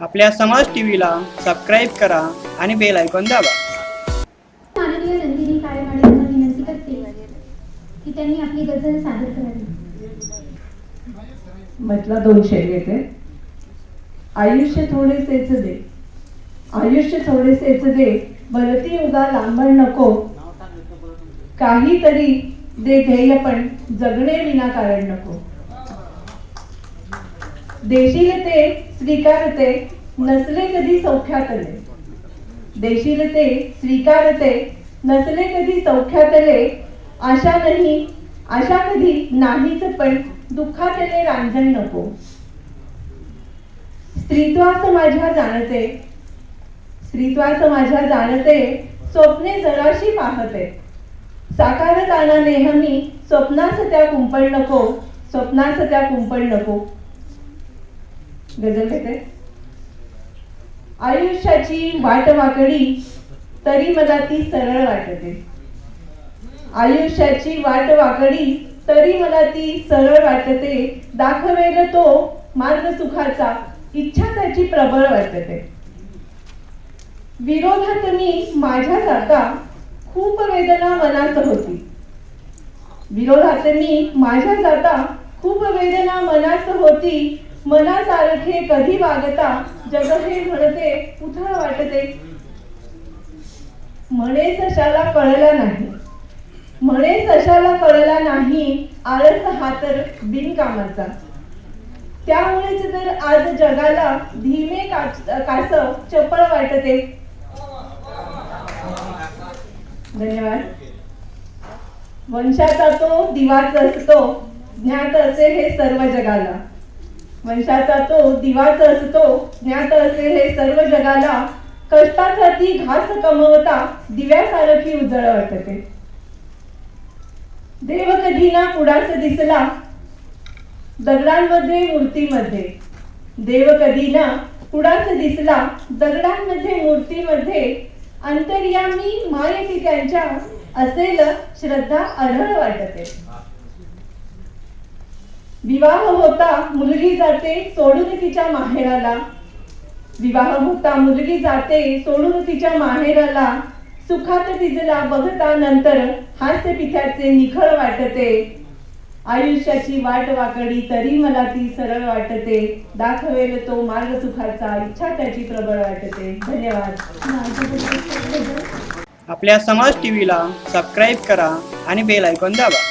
आपल्या समाज टीव्हीला सबस्क्राईब करा आणि बेल ऐकून दाबा. माननीय नंदिनी काळे मॅडमना विनंती करते की त्यांनी आपली गझल सादर करावी. म्हटला दोन शेर येते. आयुष्य थोडेसेच दे. आयुष्य थोडेसेच दे. भरती उगा लांबण नको. काहीतरी दे ध्येय पण जगणे विनाकारण नको. देशील ते स्वीकारते नसले कधी सौख्यातले. देशील ते स्वीकारते नसले कधी सौख्यातले. आशा नाही आशा कधी नाहीच पण दुःखातले रांजण नको. स्त्रीत्वास माझ्या जाणते स्त्रीत्वास माझ्या जाणते स्वप्ने जराशी पाहते. साकारताना नेहमी स्वप्नास त्या कुंपण नको स्वप्नास त्या कुंपण नको. गजल घेते आयुष्याची वाट वाकडी तरी मला ती सरळ वाटते. आयुष्याची वाट वाकडी तरी मला ती सरळ वाटते. दाखवेल तो मार्ग सुखाचा इच्छा त्याची प्रबळ वाटते. विरोधात मी माझ्या जाता खूप वेदना मनात होती. विरोधात मी माझ्या जाता खूप वेदना मनात होती. मनासारखे कधी वागता? जग हे म्हणते उथळ वाटते. म्हणे सशाला कळला नाही. म्हणे सशाला कळला नाही आळस हा तर बिनकामाचा. त्यामुळेच तर आज जगाला धीमे कास कासव चपळ वाटते. धन्यवाद. वंशाचा तो दिवाच असतो ज्ञात असे हे सर्व जगाला. वंशाचा तो दिवाच असतो ज्ञात असे हे सर्व जगाला कष्टाचा ती घास कमवता दिव्यासारखी उजळ वाटते. देव कधी ना पुढाच दिसला दगडांमध्ये मूर्तीमध्ये. देव कधी ना पुढाच दिसला दगडांमध्ये मूर्तीमध्ये. अंतर्यामी मायती त्यांच्या असेल श्रद्धा अढळ वाटते. विवाह होता मुलगी जाते सोडून तिच्या माहेराला. विवाह होता मुलगी जाते सोडून तिच्या माहेराला. सुखात तिजला बघता नंतर हास्य पिठ्याचे निखळ वाटते. आयुष्याची वाट वाकडी तरी मला ती सरळ वाटते. दाखवेल तो मार्ग सुखाचा इच्छा त्याची प्रबळ वाटते. धन्यवाद. आपल्या समाज टीव्हीला सबस्क्राईब करा आणि बेल ऐकून दाबा.